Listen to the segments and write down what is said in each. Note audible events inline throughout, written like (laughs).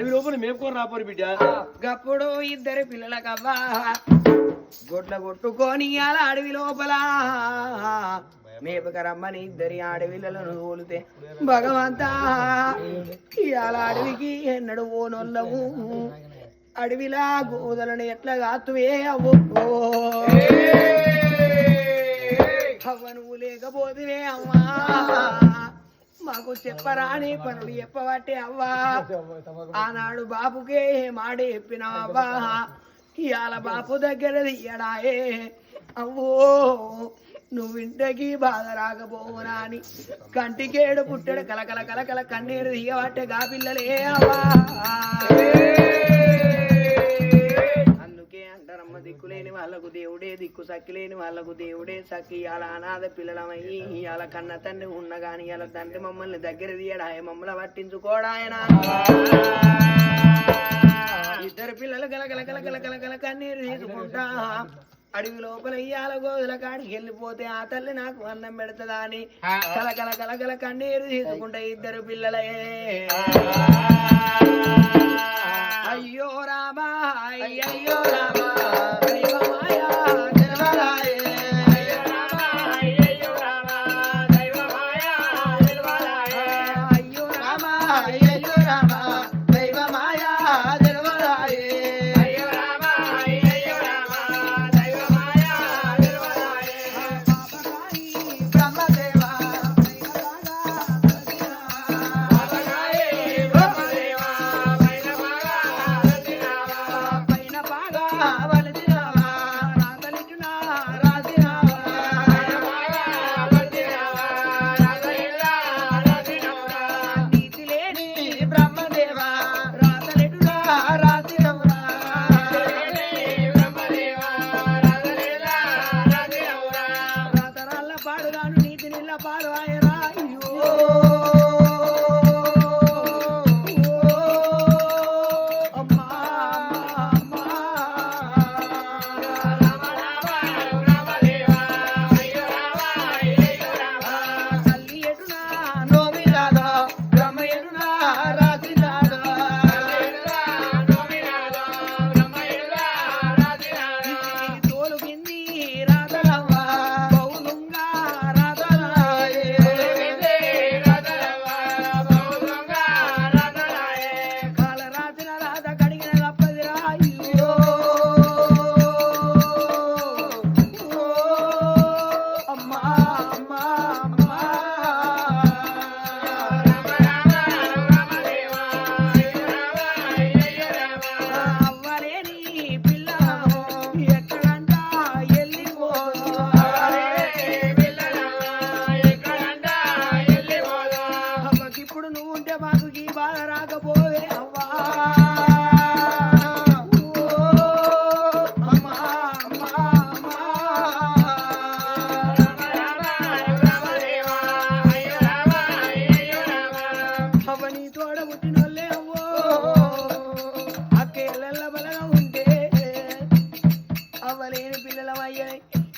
అడవి లోపల మేపుకొని రాపోరు బిడ్డ. గప్పుడు ఇద్దరు పిల్లలకవ్వా. గొడ్ల కొట్టుకొని అలా అడవి లోపల. మేపక రమ్మని ఇద్దరి ఆడవిళ్ళలను తోలితే భగవంతా ఇవాళ అడవికి ఎన్నడు ఓనొల్లవు అడవిలా గోదలను ఎట్లా కాతువే అవ్వు. అవ్వ నువ్వు లేకపోతే అమ్మా మాకు చెప్పరాని పనులు చెప్పబట్టే అవ్వా. ఆనాడు బాపుకే మాట చెప్పినావా? ఇవాళ బాపు దగ్గర తీయడాయే. అవ్వో నువ్వు ఇంటికి బాధ రాకపోవునా అని కంటికేడు పుట్టెడు. కలకల కలకల కన్నీరు తీయబట్టే గా పిల్లలే అవ్వా. వాళ్ళకు దేవుడే దిక్కు సక్కిలేని వాళ్ళకు దేవుడే సక్కి ఇవాళ అనాథ పిల్లలమయ్యి ఇవాళ కన్న తండ్రి ఉన్న గాని ఇవాళ తండ్రి మమ్మల్ని దగ్గర తీయడాయ మమ్మల్ని పట్టించుకోడాయన ఇద్దరు పిల్లలు గల గల గల గల గల గల కన్నీరు తీసుకుంటా. అడవి లోపల ఇయ్యాల గోదుల కాడికి వెళ్ళిపోతే ఆ తల్లి నాకు అన్నం పెడతదా అని కల కల కల కల కన్నీరు తీసుకుంటా ఇద్దరు పిల్లలే. అయ్యో రామా అయ్యయ్యో రామా. पारायण మాకు బాధ రాకపోవే అవ్వా.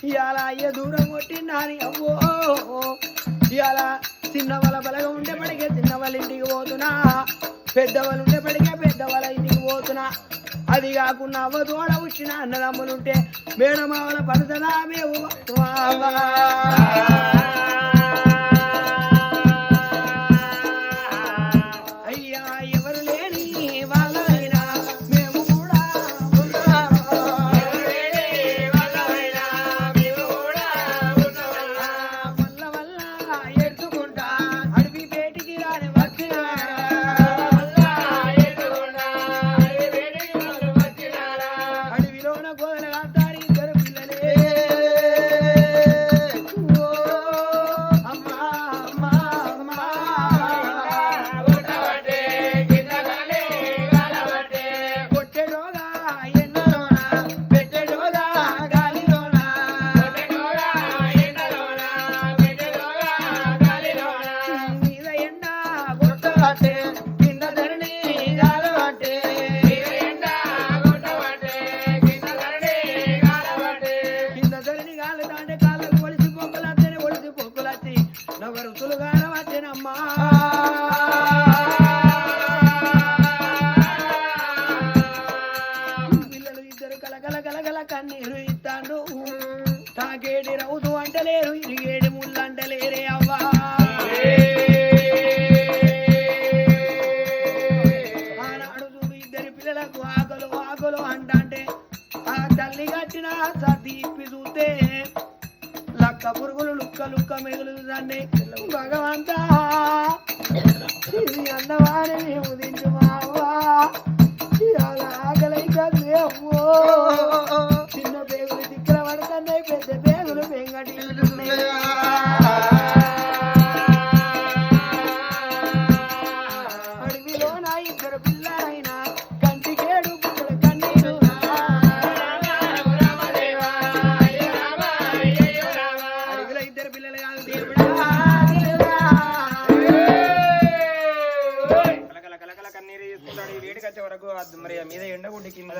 ఇవాళ అయ్య దూరం అవ్వో. ఇవాళ చిన్న వాళ్ళ బలగా ఉంటే పడిగే చిన్న వాళ్ళ ఇంటికి పోతున్నా. పెద్దవాళ్ళు ఉంటే పడిగే పెద్దవాళ్ళ ఇంటికి పోతున్నా. అది కాకుండా అవ్వ తోడ వచ్చిన అన్నదమ్ములుంటే మేడమావల పడుతుందా మేము? పాలుగాన వచ్చినమ్మా పిల్లలు ఇద్దరు కలకల కలకల కన్నీరు ఇస్తాడు తాకేడి రౌదు అంటలేరు ఇరిగేడి ముళ్ళంటలేరే అవ్వా. ఆనాడు పిల్లలకు ఆకలు ఆకలు అంటే ఆ తల్లి కట్టిన సతీపి చూస్తే లక్క పురుగులు లుక్క లుక్క మిగులుదండి భగవంతా (laughs) ఇది అన్నవారి మేము మరి మీద ఎండ గుడ్డి కింద